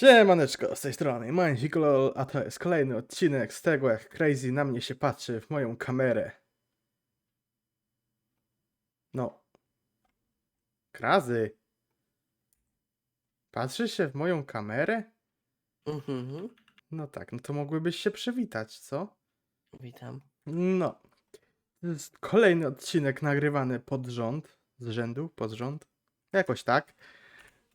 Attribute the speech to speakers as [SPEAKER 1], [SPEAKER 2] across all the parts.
[SPEAKER 1] Siemaneczko, z tej strony Manzikolol, a to jest kolejny odcinek z tego, jak Crazy na mnie się patrzy w moją kamerę. No. Krazy. Patrzy się w moją kamerę?
[SPEAKER 2] Mhm.
[SPEAKER 1] No tak, no to mogłybyś się przywitać, co?
[SPEAKER 2] Witam.
[SPEAKER 1] No. To jest kolejny odcinek nagrywany pod rząd, z rzędu, pod rząd. Jakoś tak.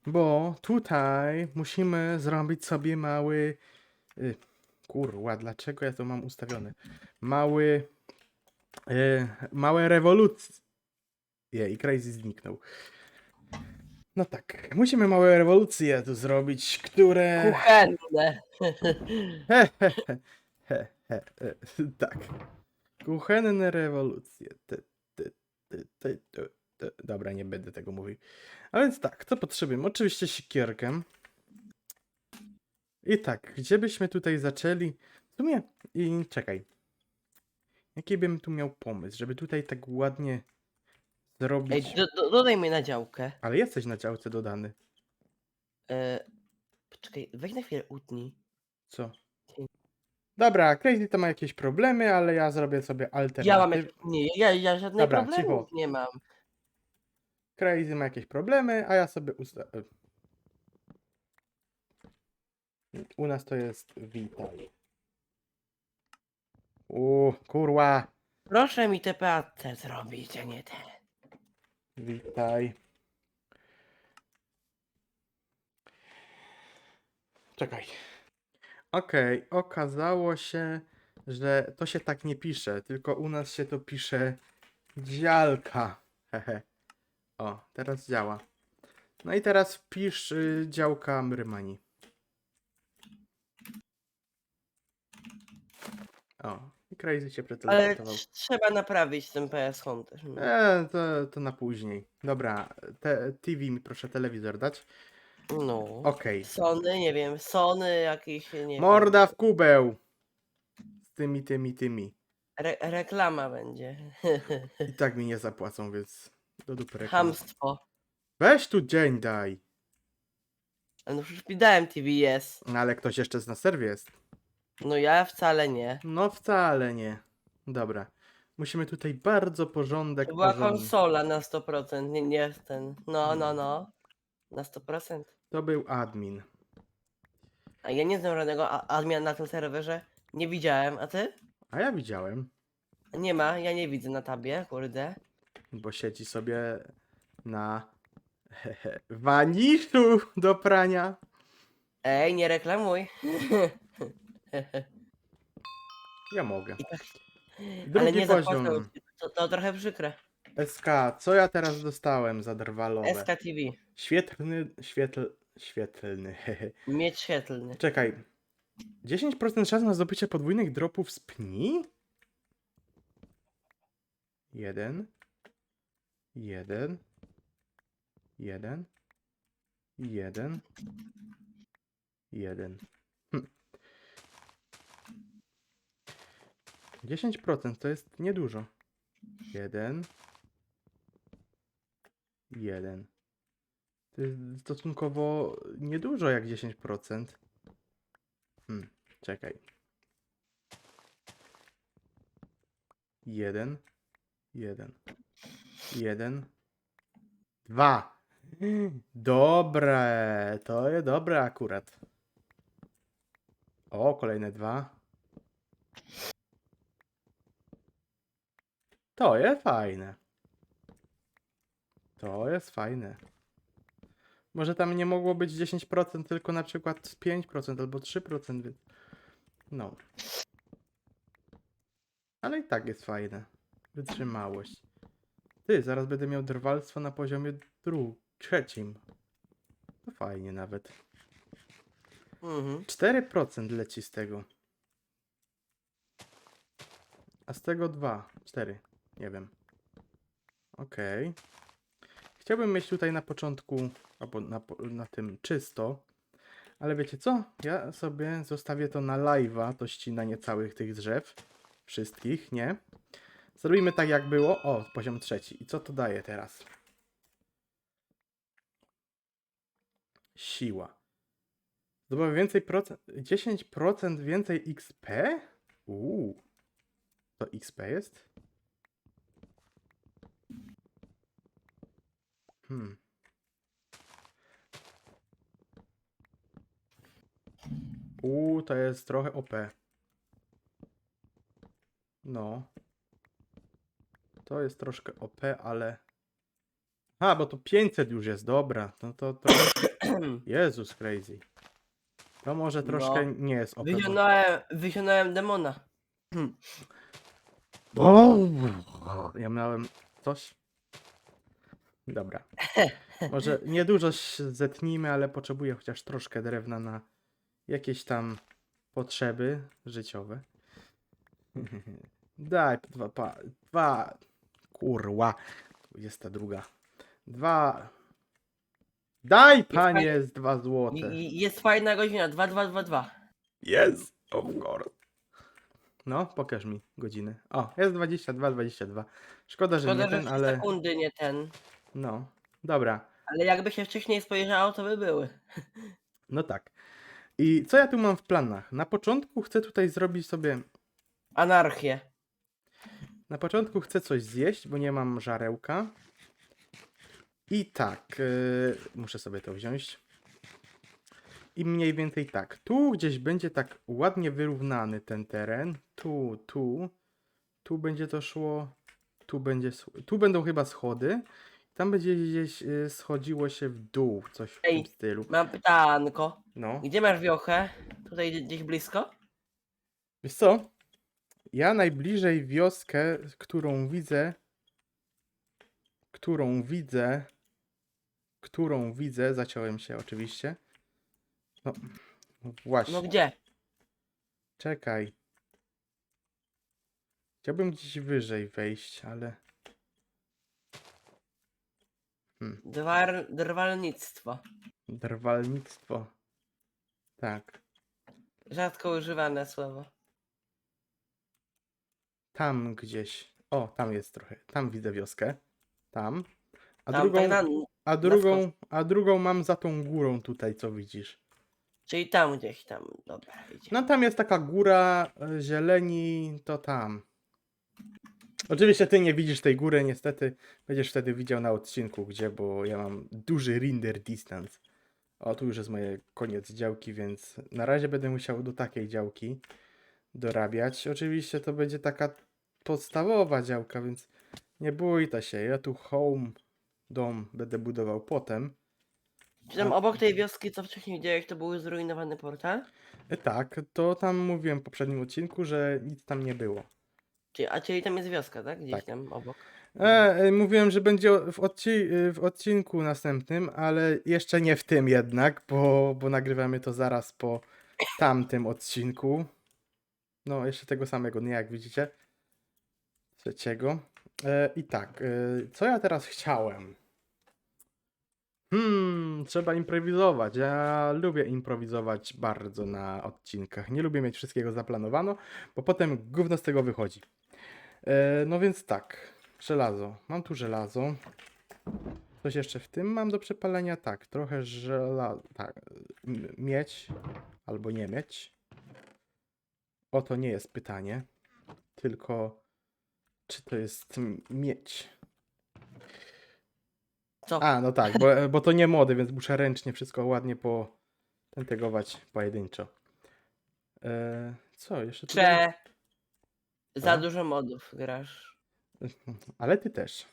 [SPEAKER 1] Bo tutaj musimy zrobić sobie mały. Y, kurwa, dlaczego ja to mam ustawione? Mały. Y, małe rewolucje. I Crazy zniknął. No tak, musimy małe rewolucje tu zrobić, które.
[SPEAKER 2] Kuchenne.
[SPEAKER 1] He, he, he, he, he, e, tak. Kuchenne rewolucje. Ty, ty, ty, ty, ty, ty. Dobra, nie będę tego mówił. A więc tak, co potrzebujemy? Oczywiście siekierkę. I tak, gdzie byśmy tutaj zaczęli? W sumie, i czekaj. Jaki bym tu miał pomysł, żeby tutaj tak ładnie
[SPEAKER 2] Ej,
[SPEAKER 1] zrobić...
[SPEAKER 2] do, do, dodaj mnie na działkę.
[SPEAKER 1] Ale jesteś na działce dodany.
[SPEAKER 2] E, poczekaj, weź na chwilę utnij.
[SPEAKER 1] Co? Dobra, Crazy to ma jakieś problemy, ale ja zrobię sobie alternatywę.
[SPEAKER 2] Ja mam jak... Nie, ja, ja żadnych
[SPEAKER 1] Dobra,
[SPEAKER 2] problemów
[SPEAKER 1] cicho.
[SPEAKER 2] nie mam.
[SPEAKER 1] Crazy ma jakieś problemy, a ja sobie usta... e. U nas to jest witaj. U, kurwa.
[SPEAKER 2] Proszę mi TPAC zrobić, a nie te.
[SPEAKER 1] Witaj. Czekaj. Okej, okazało się, że to się tak nie pisze, tylko u nas się to pisze działka. Hehe. O, teraz działa. No i teraz wpisz y, działka Mrymani. O, i Crazy się
[SPEAKER 2] Ale
[SPEAKER 1] przeteleportował.
[SPEAKER 2] trzeba naprawić ten PS Home też.
[SPEAKER 1] E, to, to na później. Dobra, te, TV mi proszę telewizor dać.
[SPEAKER 2] No.
[SPEAKER 1] Okej.
[SPEAKER 2] Sony, nie wiem, Sony jakiś, nie
[SPEAKER 1] Morda
[SPEAKER 2] wiem.
[SPEAKER 1] w kubeł! Z tymi, tymi, tymi.
[SPEAKER 2] Re reklama będzie.
[SPEAKER 1] I tak mi nie zapłacą, więc do.
[SPEAKER 2] Hamstwo.
[SPEAKER 1] Weź tu dzień daj!
[SPEAKER 2] No przecież mi dałem TVS.
[SPEAKER 1] No ale ktoś jeszcze z na serwie jest.
[SPEAKER 2] No ja wcale nie.
[SPEAKER 1] No wcale nie. Dobra. Musimy tutaj bardzo porządek,
[SPEAKER 2] To była konsola na 100%, nie, nie ten. No, no, no. Na 100%.
[SPEAKER 1] To był admin.
[SPEAKER 2] A ja nie znam żadnego a- admina na tym serwerze. Nie widziałem, a ty?
[SPEAKER 1] A ja widziałem,
[SPEAKER 2] Nie ma, ja nie widzę na tabie, kurde.
[SPEAKER 1] Bo siedzi sobie na waniszu do prania.
[SPEAKER 2] Ej, nie reklamuj.
[SPEAKER 1] Ja mogę.
[SPEAKER 2] I tak-
[SPEAKER 1] Drugi
[SPEAKER 2] Ale nie zapłacę.
[SPEAKER 1] poziom.
[SPEAKER 2] To, to trochę przykre.
[SPEAKER 1] SK, co ja teraz dostałem za drwalowe?
[SPEAKER 2] SKTV.
[SPEAKER 1] Świetlny, świetl, świetlny.
[SPEAKER 2] Miecz świetlny.
[SPEAKER 1] Czekaj. 10% szans na zdobycie podwójnych dropów z pni? Jeden. Jeden. Jeden. Jeden. Jeden. Hm. 10% to jest niedużo. Jeden. Jeden. To jest stosunkowo niedużo jak 10%. Hmm, czekaj. Jeden. Jeden. Jeden. Dwa. Dobre. To jest dobre akurat. O, kolejne dwa. To jest fajne. To jest fajne. Może tam nie mogło być 10%, tylko na przykład 5% albo 3%, więc... No. Ale i tak jest fajne. Wytrzymałość. Ty, zaraz będę miał drwalstwo na poziomie dru... trzecim. To fajnie nawet.
[SPEAKER 2] Mhm.
[SPEAKER 1] 4% leci z tego. A z tego 2. 4. Nie wiem. Okej. Chciałbym mieć tutaj na początku, albo na, na tym czysto. Ale wiecie co? Ja sobie zostawię to na live'a, to ścinanie całych tych drzew. Wszystkich, nie? Zrobimy tak jak było. O, poziom trzeci. I co to daje teraz? Siła. Zdobywa więcej procent, 10% więcej XP? Uuu. To XP jest? Hmm. Uuu, to jest trochę OP. No. To jest troszkę OP, ale... A, bo to 500 już jest, dobra. No to, to... Jezus crazy. To może troszkę
[SPEAKER 2] No.
[SPEAKER 1] nie jest OP. bo-
[SPEAKER 2] Wysionałem, wysionałem demona.
[SPEAKER 1] O, Ja miałem coś. Dobra. Może niedużo się zetnijmy, ale potrzebuję chociaż troszkę drewna na jakieś tam potrzeby życiowe. Daj dwa, pa, dwa, kurła, 22. Dwa. Daj panie z dwa złote.
[SPEAKER 2] i jest fajna godzina, 2222.
[SPEAKER 1] Yes, of course. No, pokaż mi godziny. O, jest 22, 22. Szkoda, że
[SPEAKER 2] Szkoda,
[SPEAKER 1] nie
[SPEAKER 2] że
[SPEAKER 1] ten,
[SPEAKER 2] trzy
[SPEAKER 1] ale
[SPEAKER 2] sekundy nie ten.
[SPEAKER 1] no, dobra.
[SPEAKER 2] Ale jakby się wcześniej spojrzało, to by były.
[SPEAKER 1] No tak. I co ja tu mam w planach? Na początku chcę tutaj zrobić sobie.
[SPEAKER 2] Anarchię.
[SPEAKER 1] Na początku chcę coś zjeść, bo nie mam żarełka. I tak, yy, muszę sobie to wziąć. I mniej więcej tak. Tu gdzieś będzie tak ładnie wyrównany ten teren. Tu, tu. Tu będzie to szło. Tu będzie. Tu będą chyba schody. Tam będzie gdzieś yy, schodziło się w dół, coś w
[SPEAKER 2] Ej.
[SPEAKER 1] tym stylu.
[SPEAKER 2] Mam pytanko.
[SPEAKER 1] No.
[SPEAKER 2] Gdzie masz wiochę? Tutaj gdzie- gdzieś blisko?
[SPEAKER 1] Wiesz co? Ja najbliżej wioskę, którą widzę, którą widzę, którą widzę, zaciąłem się oczywiście. No, właśnie,
[SPEAKER 2] No gdzie?
[SPEAKER 1] czekaj. Chciałbym gdzieś wyżej wejść, ale...
[SPEAKER 2] Dwar, drwalnictwo.
[SPEAKER 1] Drwalnictwo. Tak,
[SPEAKER 2] Rzadko używane słowo.
[SPEAKER 1] Tam gdzieś. O, tam jest trochę. Tam widzę wioskę. Tam. A
[SPEAKER 2] Tam,
[SPEAKER 1] drugą, a drugą, a drugą mam za tą górą tutaj, co widzisz.
[SPEAKER 2] czyli tam gdzieś tam. Dobra, idzie.
[SPEAKER 1] No tam jest taka góra e, zieleni, to tam. Oczywiście ty nie widzisz tej góry, niestety będziesz wtedy widział na odcinku, gdzie, bo ja mam duży render distance. O, tu już jest moje koniec działki, więc na razie będę musiał do takiej działki dorabiać. Oczywiście to będzie taka podstawowa działka, więc nie bójta się. Ja tu home, dom będę budował potem.
[SPEAKER 2] Czy tam obok tej wioski, co wcześniej widziałeś, to był zrujnowany portal?
[SPEAKER 1] E, Tak, to tam mówiłem w poprzednim odcinku, że nic tam nie było.
[SPEAKER 2] Czyli, a czyli tam jest wioska, tak? Gdzieś
[SPEAKER 1] Tak.
[SPEAKER 2] tam obok.
[SPEAKER 1] E, e, mówiłem, że będzie o- w, odci- y, w odcinku następnym, ale jeszcze nie w tym jednak, bo, bo nagrywamy to zaraz po tamtym odcinku. No, jeszcze tego samego dnia, jak widzicie. Trzeciego. E, I tak, e, co ja teraz chciałem? Hmm, trzeba improwizować. Ja lubię improwizować bardzo na odcinkach. Nie lubię mieć wszystkiego zaplanowano, bo potem gówno z tego wychodzi. E, no więc tak, żelazo. Mam tu żelazo. Coś jeszcze w tym mam do przepalenia? Tak, trochę żelaza. Tak, mieć albo nie mieć. O to nie jest pytanie, tylko czy to jest m- mieć.
[SPEAKER 2] Co?
[SPEAKER 1] A, no tak, bo, bo to nie mody, więc muszę ręcznie wszystko ładnie potentegować pojedynczo. E, co, jeszcze tutaj?
[SPEAKER 2] Za
[SPEAKER 1] Co?
[SPEAKER 2] dużo modów grasz.
[SPEAKER 1] Ale ty też.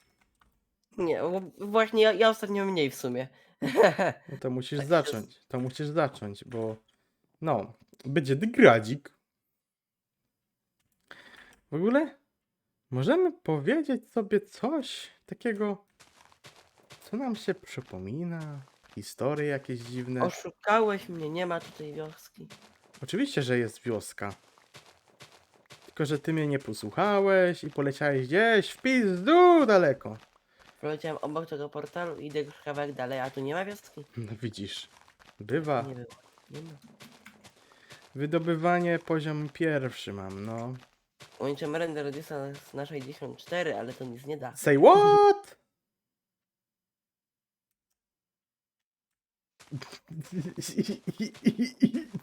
[SPEAKER 2] Nie, bo właśnie ja, ja ostatnio mniej w sumie.
[SPEAKER 1] No to musisz
[SPEAKER 2] Tak
[SPEAKER 1] zacząć. To musisz zacząć, bo no, będzie dygradzik. W ogóle możemy powiedzieć sobie coś takiego, co nam się przypomina, historie jakieś dziwne.
[SPEAKER 2] Oszukałeś mnie, nie ma tutaj wioski.
[SPEAKER 1] Oczywiście, że jest wioska. Tylko, że ty mnie nie posłuchałeś i poleciałeś gdzieś w pizdu daleko.
[SPEAKER 2] Poleciałem obok tego portalu i idę już kawałek dalej, a tu nie ma wioski?
[SPEAKER 1] No widzisz, bywa.
[SPEAKER 2] Nie było. Nie ma.
[SPEAKER 1] Wydobywanie poziom pierwszy mam, no.
[SPEAKER 2] Ukończyłem render distance na 64, ale to nic nie da.
[SPEAKER 1] Say what?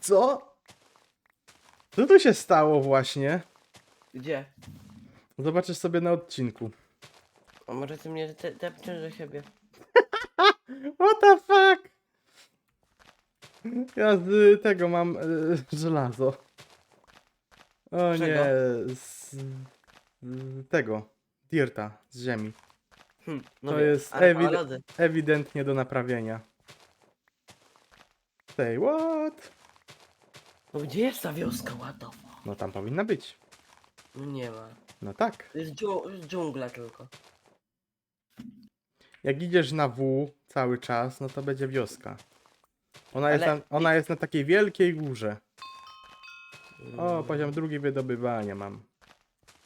[SPEAKER 1] Co? Co tu się stało właśnie?
[SPEAKER 2] Gdzie?
[SPEAKER 1] Zobaczysz sobie na odcinku.
[SPEAKER 2] A może ty mnie te, do siebie?
[SPEAKER 1] What the fuck? Ja z tego mam e, żelazo. O
[SPEAKER 2] Czego?
[SPEAKER 1] nie, z, z tego. Dirta, z ziemi.
[SPEAKER 2] Hm,
[SPEAKER 1] To
[SPEAKER 2] wiem,
[SPEAKER 1] jest
[SPEAKER 2] ale
[SPEAKER 1] ewid-
[SPEAKER 2] lody.
[SPEAKER 1] Ewidentnie do naprawienia. Say what?
[SPEAKER 2] No gdzie jest ta wioska ładowa?
[SPEAKER 1] No tam powinna być.
[SPEAKER 2] Nie ma.
[SPEAKER 1] No tak.
[SPEAKER 2] To jest dżu- dżungla tylko.
[SPEAKER 1] Jak idziesz na W cały czas, no to będzie wioska. Ona, jest,
[SPEAKER 2] Ale-
[SPEAKER 1] na, ona jest na takiej wielkiej górze. O, poziom drugi wydobywania mam.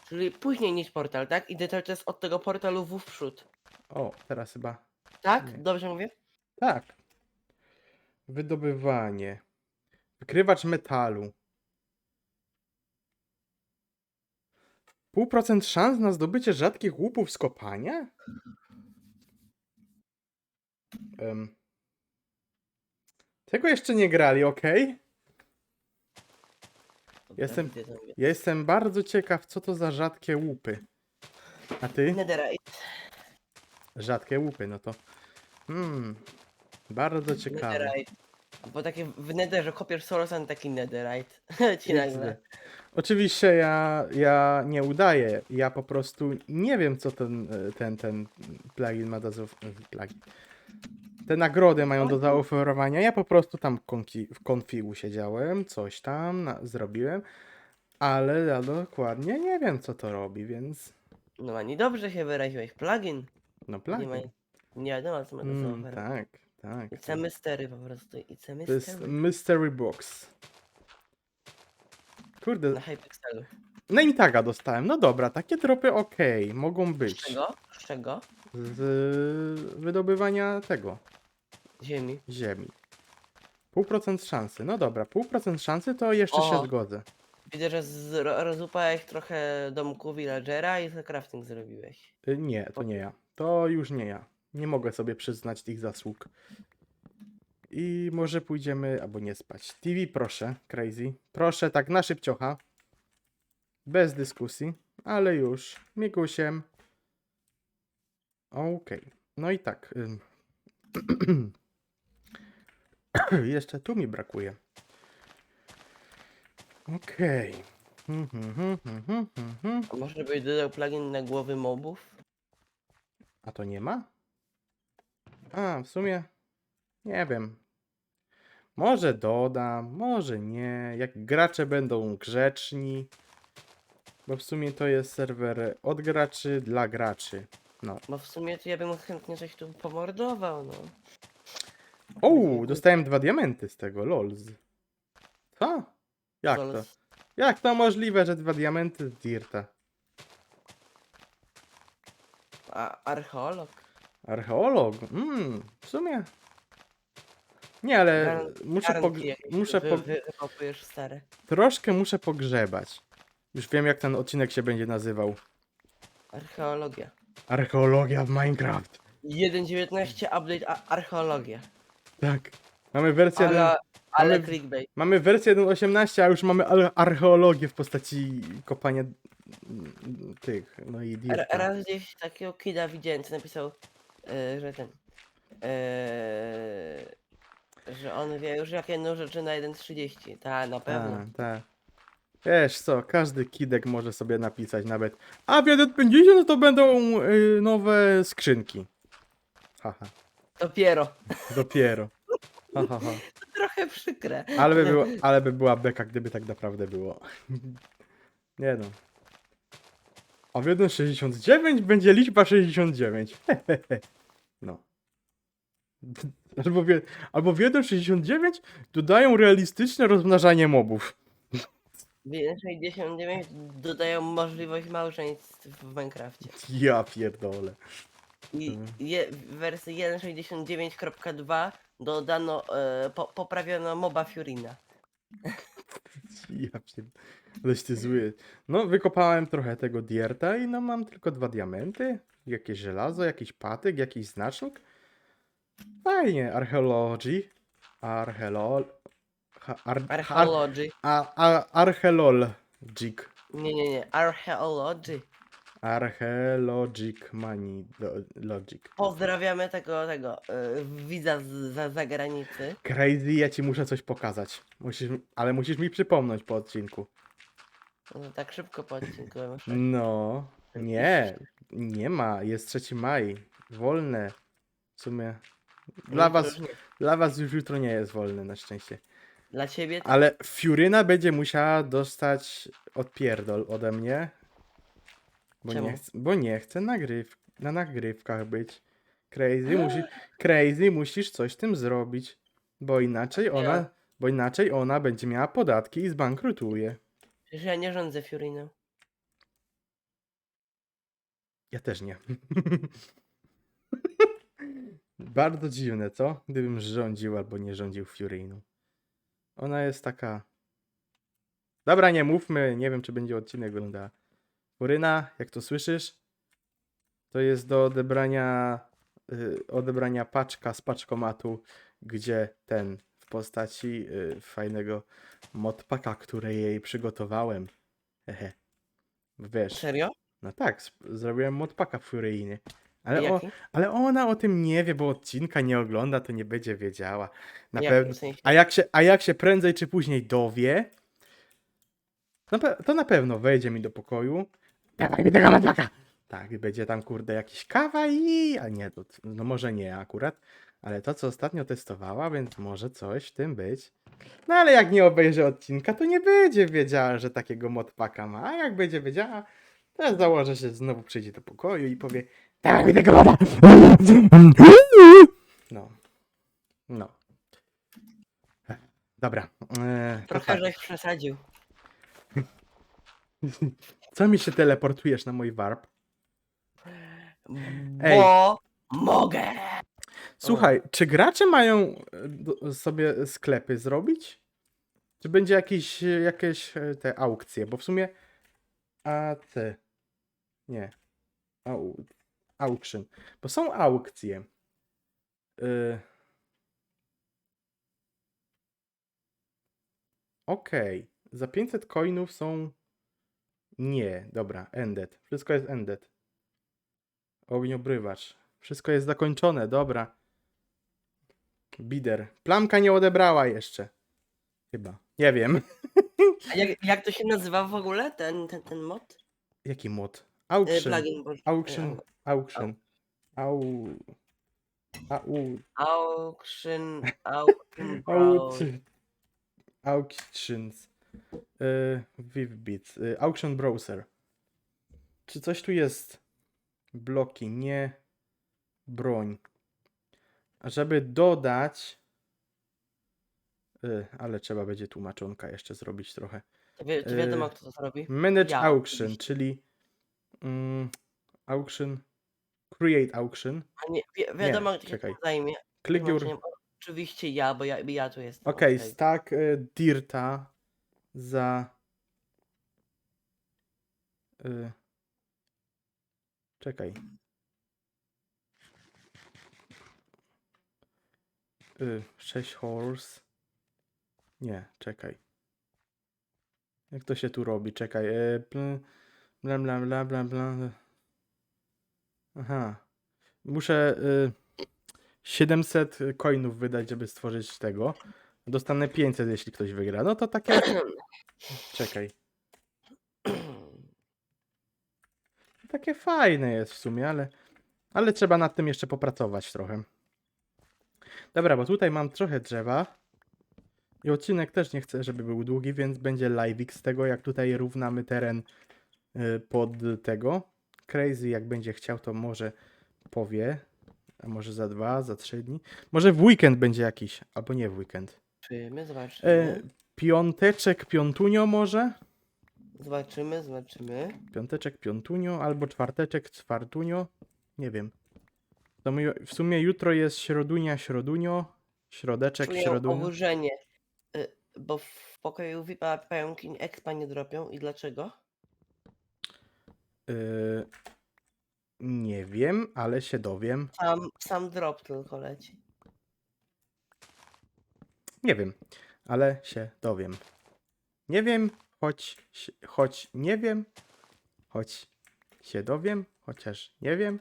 [SPEAKER 2] Czyli później niż portal, tak? I to jest od tego portalu w przód.
[SPEAKER 1] O, teraz chyba.
[SPEAKER 2] Tak?
[SPEAKER 1] Nie.
[SPEAKER 2] Dobrze mówię?
[SPEAKER 1] Tak. Wydobywanie. Wykrywacz metalu. Pół procent szans na zdobycie rzadkich łupów z kopania? Em. Tego jeszcze nie grali, ok? Jestem-
[SPEAKER 2] widzę, to mówię.
[SPEAKER 1] Ja jestem bardzo ciekaw, co to za rzadkie łupy. A ty?
[SPEAKER 2] Netherite.
[SPEAKER 1] Rzadkie łupy, no to. Hmm. Bardzo ciekawe.
[SPEAKER 2] Netherite. Bo takie w netherze kopiesz Sorosan taki netherite. Ci nagle.
[SPEAKER 1] Oczywiście ja, ja nie udaję. Ja po prostu nie wiem, co ten, e, ten, ten plugin ma do zaof- plugin. Te nagrody mają do zaoferowania. Ja po prostu tam konki, w konfigu siedziałem, coś tam na, zrobiłem, ale ja dokładnie nie wiem, co to robi, więc
[SPEAKER 2] No ani dobrze się wyraziłeś. Plugin.
[SPEAKER 1] no
[SPEAKER 2] Nie, ma,
[SPEAKER 1] plugin.
[SPEAKER 2] nie wiadomo co ma do
[SPEAKER 1] Mm,
[SPEAKER 2] zaoferowania.
[SPEAKER 1] tak, tak.
[SPEAKER 2] It's a mystery po prostu. A
[SPEAKER 1] To jest
[SPEAKER 2] mystery.
[SPEAKER 1] mystery box. Kurde,
[SPEAKER 2] Na Hypixelu.
[SPEAKER 1] Name taga dostałem. No dobra, takie tropy ok, mogą
[SPEAKER 2] Z
[SPEAKER 1] być.
[SPEAKER 2] czego? Z czego?
[SPEAKER 1] Z wydobywania tego,
[SPEAKER 2] Ziemi.
[SPEAKER 1] ziemi. Pół procent szansy. No dobra, pół procent szansy to jeszcze
[SPEAKER 2] O.
[SPEAKER 1] się zgodzę.
[SPEAKER 2] Widzę, że rozupałeś trochę domku villagera i sobie crafting zrobiłeś.
[SPEAKER 1] Y, Nie, to nie ja. To już nie ja. Nie mogę sobie przyznać tych zasług. I może pójdziemy, albo nie spać. TV proszę, crazy. Proszę tak na szybciocha. Bez dyskusji, ale już. Mikusiem. Okej. No i tak. Jeszcze tu mi brakuje. Okej.
[SPEAKER 2] A może byś dodał plugin na głowy mobów?
[SPEAKER 1] A to nie ma? A, w sumie nie wiem. Może dodam, może nie. Jak gracze będą grzeczni. Bo w sumie to jest serwer od graczy dla graczy. No.
[SPEAKER 2] Bo w sumie to ja bym chętnie coś tu pomordował, no.
[SPEAKER 1] O, dostałem dwa diamenty z tego, lols. Co? Jak to? Jak to możliwe, że dwa diamenty z Dirta?
[SPEAKER 2] A archeolog?
[SPEAKER 1] Archeolog? Mmm, w sumie. Nie, ale
[SPEAKER 2] Gar-
[SPEAKER 1] muszę, pog-
[SPEAKER 2] Garnki jakieś
[SPEAKER 1] muszę
[SPEAKER 2] wy,
[SPEAKER 1] pog-
[SPEAKER 2] wy, wykopujesz stare.
[SPEAKER 1] Troszkę muszę pogrzebać. Już wiem, jak ten odcinek się będzie nazywał.
[SPEAKER 2] Archeologia.
[SPEAKER 1] Archeologia w Minecraft.
[SPEAKER 2] 1.19 update a archeologia.
[SPEAKER 1] Tak. Mamy wersję, jeden-
[SPEAKER 2] Ale, ale
[SPEAKER 1] mamy-
[SPEAKER 2] clickbait.
[SPEAKER 1] mamy wersję 1.18, a już mamy archeologię w postaci kopania mm, tych, no i
[SPEAKER 2] R-
[SPEAKER 1] dirta.
[SPEAKER 2] raz gdzieś takiego kida widziałem, co napisał, e, że ten, e, że on wie już jakie no rzeczy na 1.30. Ta, na pewno.
[SPEAKER 1] Tak, tak. Wiesz co, każdy kidek może sobie napisać nawet. A w 1.50 to będą y, nowe skrzynki. Haha,
[SPEAKER 2] Dopiero.
[SPEAKER 1] dopiero. Ha, ha, ha.
[SPEAKER 2] Trochę przykre.
[SPEAKER 1] Ale by, było, ale by była beka, gdyby tak naprawdę było. Nie no. A w 1.69 będzie liczba 69. No. Albo w, albo w 1.69 dodają realistyczne rozmnażanie mobów.
[SPEAKER 2] W 1.69 dodają możliwość małżeństw w Minecrafcie.
[SPEAKER 1] Ja pierdolę.
[SPEAKER 2] I je, w wersji 1.69.2 dodano, e, po, poprawiono moba Furina.
[SPEAKER 1] Ja pierd... Aleś ty zły. No, wykopałem trochę tego dierta i no mam tylko dwa diamenty, jakieś żelazo, jakiś patyk, jakiś znacznik. Fajnie, archeologii. Archeolol.
[SPEAKER 2] Archeology.
[SPEAKER 1] archeologic.
[SPEAKER 2] Nie, nie, nie. Archeology.
[SPEAKER 1] Archeologic money do- logic.
[SPEAKER 2] Pozdrawiamy tego, tego y, widza z za zagranicy.
[SPEAKER 1] Crazy, ja ci muszę coś pokazać. Musisz, ale musisz mi przypomnieć po odcinku.
[SPEAKER 2] No, tak szybko po odcinku.
[SPEAKER 1] No, nie, nie ma. Jest 3 maj. Wolne. W sumie. Dla
[SPEAKER 2] No, to
[SPEAKER 1] was, dla was już jutro nie jest wolne, na szczęście.
[SPEAKER 2] Dla ciebie to
[SPEAKER 1] Ale Fiuryna będzie musiała dostać odpierdol ode mnie. Bo nie,
[SPEAKER 2] Czemu?
[SPEAKER 1] chce, bo nie chce nagryw, na nagrywkach być. Crazy, musi, crazy, musisz coś z tym zrobić. Bo inaczej ona, bo inaczej ona będzie miała podatki i zbankrutuje.
[SPEAKER 2] Przecież ja nie rządzę Fiorinem.
[SPEAKER 1] Ja też nie. Bardzo dziwne, co? Gdybym rządził albo nie rządził Furyną. Ona jest taka. Dobra, nie mówmy. Nie wiem, czy będzie odcinek wyglądała. Furyna, jak to słyszysz? To jest do odebrania y, odebrania paczka z paczkomatu, gdzie ten w postaci y, fajnego modpaka, który jej przygotowałem. Hehe. Wiesz.
[SPEAKER 2] Serio?
[SPEAKER 1] No tak, zrobiłem modpaka Furyjny. Ale, o,
[SPEAKER 2] Jaki?
[SPEAKER 1] ale ona o tym nie wie, bo odcinka nie ogląda, to nie będzie wiedziała. Na pewno.
[SPEAKER 2] Sensie,
[SPEAKER 1] A jak, się, a jak się prędzej czy później dowie, pe- to na pewno wejdzie mi do pokoju. Dawaj mi tego! Tak, i będzie tam kurde jakiś kawa i... A nie, to, no może nie akurat, ale to co ostatnio testowała, więc może coś w tym być. No ale jak nie obejrzy odcinka, to nie będzie wiedziała, że takiego modpaka ma. A jak będzie wiedziała, to założę się, znowu przyjdzie do pokoju i powie Dawaj mi tego woda! No. No. Dobra. e, to
[SPEAKER 2] trochę
[SPEAKER 1] tak.
[SPEAKER 2] żeś przesadził.
[SPEAKER 1] Co mi się teleportujesz na mój warp?
[SPEAKER 2] Bo mogę!
[SPEAKER 1] Słuchaj, czy gracze mają e, do- sobie sklepy zrobić? Czy będzie jakieś, jakieś e, te aukcje? Bo w sumie a te nie. Au, auction. Bo są aukcje. Y... Okej. Za 500 coinów są nie, dobra, ended. Wszystko jest ended. Ogniobrywacz. Wszystko jest zakończone, dobra. Bider. Plamka nie odebrała jeszcze. Chyba. Nie wiem.
[SPEAKER 2] A jak, jak to się nazywa w ogóle, ten, ten, ten mod?
[SPEAKER 1] Jaki mod?
[SPEAKER 2] Y,
[SPEAKER 1] Auction.
[SPEAKER 2] plugin, boże.
[SPEAKER 1] Auction. Auction. Au. Au.
[SPEAKER 2] Auction, auction.
[SPEAKER 1] Auction. Auctions. Yy, Vivbit. Yy, auction Browser. Czy coś tu jest? Bloki, nie. Broń. A żeby dodać. Yy, ale trzeba będzie tłumaczonka jeszcze zrobić trochę.
[SPEAKER 2] Wi- to wiadomo,
[SPEAKER 1] y,
[SPEAKER 2] kto to zrobi.
[SPEAKER 1] Manage
[SPEAKER 2] Ja,
[SPEAKER 1] auction, czyli mm, auction, create auction.
[SPEAKER 2] A nie, wi wiadomo, kto się
[SPEAKER 1] czekaj.
[SPEAKER 2] zajmie.
[SPEAKER 1] Your,
[SPEAKER 2] Tłumaczeniem. Oczywiście ja, bo ja, ja tu jestem.
[SPEAKER 1] okej,
[SPEAKER 2] okej.
[SPEAKER 1] stack y, dirta za y, czekaj. Y, 6 horse. Nie, czekaj. Jak to się tu robi? Czekaj. Y, pl- bla bla bla bla bla. Aha. Muszę y, 700 coinów wydać, żeby stworzyć tego. Dostanę 500, jeśli ktoś wygra. No to takie. Czekaj. Takie fajne jest w sumie, ale, ale trzeba nad tym jeszcze popracować trochę. Dobra, bo tutaj mam trochę drzewa. I odcinek też nie chcę, żeby był długi, więc będzie live'ik z tego, jak tutaj równamy teren pod tego. Crazy, jak będzie chciał, to może powie. A może za dwa, za trzy dni. Może w weekend będzie jakiś, albo nie w weekend.
[SPEAKER 2] Zobaczymy, zobaczymy.
[SPEAKER 1] E, piąteczek, piątunio może?
[SPEAKER 2] Zobaczymy, zobaczymy.
[SPEAKER 1] Piąteczek, piątunio, albo czwarteczek, czwartunio. Nie wiem. To mi, w sumie jutro jest środunia, środunio. Środeczek,
[SPEAKER 2] Czuję
[SPEAKER 1] środunio.
[SPEAKER 2] oburzenie, y, bo w pokoju VIP-a pająki expa nie dropią. I dlaczego?
[SPEAKER 1] Y, nie wiem, ale się dowiem.
[SPEAKER 2] Sam, sam drop tylko leci.
[SPEAKER 1] Nie wiem, ale się dowiem. Nie wiem, choć, się- choć nie wiem, choć się dowiem, chociaż nie wiem.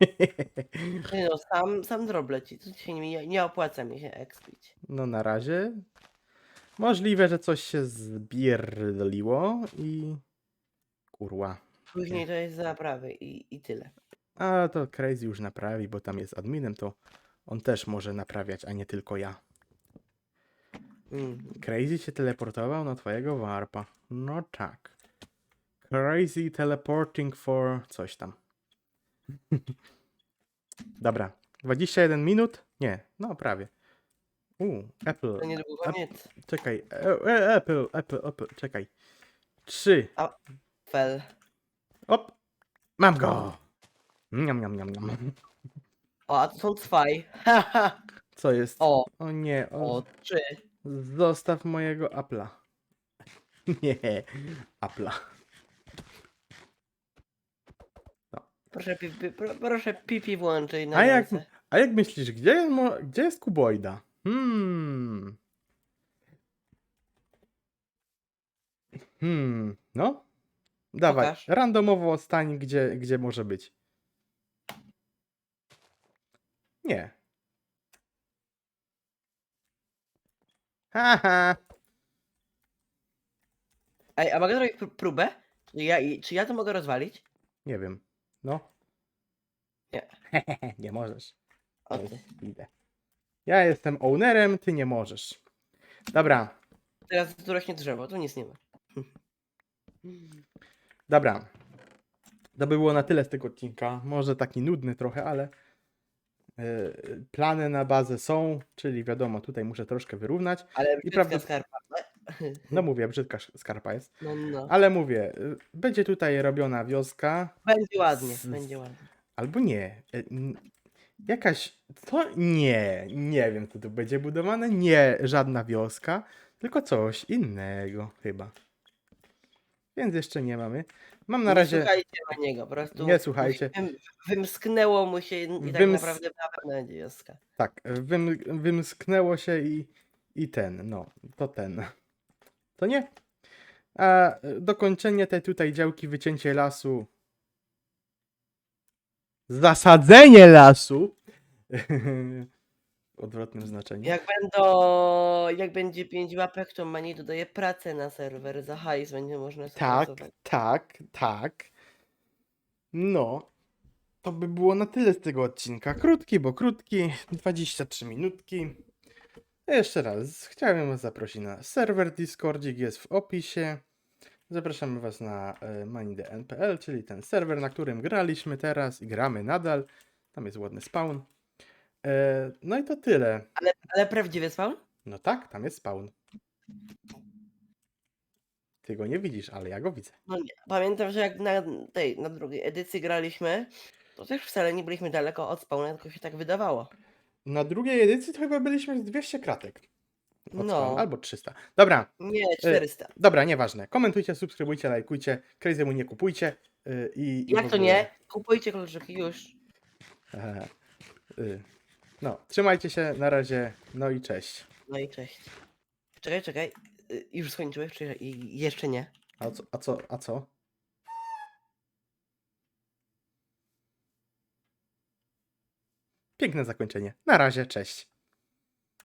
[SPEAKER 2] Nie No, sam, sam drop leci. Tu się nie, nie opłaca mi się expić.
[SPEAKER 1] No na razie. Możliwe, że coś się zbierdoliło i... Kurwa.
[SPEAKER 2] Później to jest zaprawy i, i tyle.
[SPEAKER 1] A to Crazy już naprawi, bo tam jest adminem, to on też może naprawiać, a nie tylko ja.
[SPEAKER 2] Mm.
[SPEAKER 1] Crazy się teleportował na twojego warpa. No tak. Crazy teleporting for coś tam. Dobra. 21 minut? Nie, no prawie. U, Apple.
[SPEAKER 2] To niedługo
[SPEAKER 1] A-
[SPEAKER 2] koniec.
[SPEAKER 1] Czekaj. E, e, Apple, Apple, Apple, czekaj. Trzy.
[SPEAKER 2] Fel.
[SPEAKER 1] Op. Mam go. Niam, niam, niam, niam.
[SPEAKER 2] O, a to są twaj. Haha.
[SPEAKER 1] Co jest?
[SPEAKER 2] O,
[SPEAKER 1] O nie, o,
[SPEAKER 2] o, trzy.
[SPEAKER 1] zostaw mojego Apple'a. Nie, Apple'a.
[SPEAKER 2] Proszę pipi, pro, proszę pipi włączyć na
[SPEAKER 1] A jak,
[SPEAKER 2] ręce.
[SPEAKER 1] a jak myślisz, gdzie, mo- gdzie jest kuboida? Hmm. Hmm, no. Dawaj,
[SPEAKER 2] Pokaż.
[SPEAKER 1] randomowo stań, gdzie, gdzie może być. Nie. Haha.
[SPEAKER 2] Ej, a mogę zrobić pró- próbę? Czy ja, i- czy ja to mogę rozwalić?
[SPEAKER 1] Nie wiem. No.
[SPEAKER 2] Nie.
[SPEAKER 1] nie możesz.
[SPEAKER 2] O ty.
[SPEAKER 1] idę. Ja jestem ownerem, ty nie możesz. Dobra,
[SPEAKER 2] Teraz tu rośnie drzewo, tu nic nie ma.
[SPEAKER 1] dobra. To by było na tyle z tego odcinka. Może taki nudny trochę, ale yy, plany na bazę są, czyli wiadomo, tutaj muszę troszkę wyrównać.
[SPEAKER 2] Ale brzydka
[SPEAKER 1] prawda-
[SPEAKER 2] skarpa.
[SPEAKER 1] No mówię, brzydka skarpa jest.
[SPEAKER 2] No, no.
[SPEAKER 1] Ale mówię, yy, będzie tutaj robiona wioska,
[SPEAKER 2] Będzie ładnie,
[SPEAKER 1] z-
[SPEAKER 2] będzie ładnie.
[SPEAKER 1] albo nie. N- Jakaś, co? Nie, nie wiem, co tu będzie budowane. Nie, żadna wioska, tylko coś innego chyba. Więc jeszcze nie mamy. Mam na
[SPEAKER 2] Nie
[SPEAKER 1] razie.
[SPEAKER 2] słuchajcie na niego, po prostu.
[SPEAKER 1] Nie słuchajcie.
[SPEAKER 2] Wym, wymsknęło mu się i tak
[SPEAKER 1] Wyms-
[SPEAKER 2] naprawdę na pewno będzie wioska.
[SPEAKER 1] Tak, wym, wymsknęło się i, i ten, no, to ten. To nie? A dokończenie tej tutaj działki, wycięcie lasu. Zasadzenie lasu. Odwrotnym znaczeniu.
[SPEAKER 2] Jak będą, jak będzie pięć łapek, to Mani dodaje pracę na serwer za hajs, będzie można
[SPEAKER 1] Tak,
[SPEAKER 2] pracować.
[SPEAKER 1] tak, tak. No, to by było na tyle z tego odcinka. Krótki, bo krótki, 23 minutki. Jeszcze raz, chciałem Was zaprosić na serwer Discordzik, jest w opisie. Zapraszamy Was na e, czyli ten serwer, na którym graliśmy teraz i gramy nadal. Tam jest ładny spawn. E, no i to tyle.
[SPEAKER 2] Ale prawdziwy spawn?
[SPEAKER 1] No tak, tam jest spawn. Ty go nie widzisz, ale ja go widzę.
[SPEAKER 2] No nie. Pamiętam, że jak na tej, na drugiej edycji graliśmy, to też wcale nie byliśmy daleko od spawna, tylko się tak wydawało.
[SPEAKER 1] Na drugiej edycji to chyba byliśmy z 200 kratek. Od
[SPEAKER 2] No.
[SPEAKER 1] Albo 300. Dobra,
[SPEAKER 2] Nie, 400.
[SPEAKER 1] dobra, nieważne. Komentujcie, subskrybujcie, lajkujcie. Crazy mu nie kupujcie. Yy, i, i w
[SPEAKER 2] Jak to
[SPEAKER 1] ogóle-
[SPEAKER 2] nie? Kupujcie kolczyki już.
[SPEAKER 1] Ehe. Yy. No, trzymajcie się, na razie, no i cześć.
[SPEAKER 2] No i cześć. Czekaj, czekaj. Y, Już skończyłeś, czy i- jeszcze nie?
[SPEAKER 1] A co, a co, a co? Piękne zakończenie. Na razie, cześć.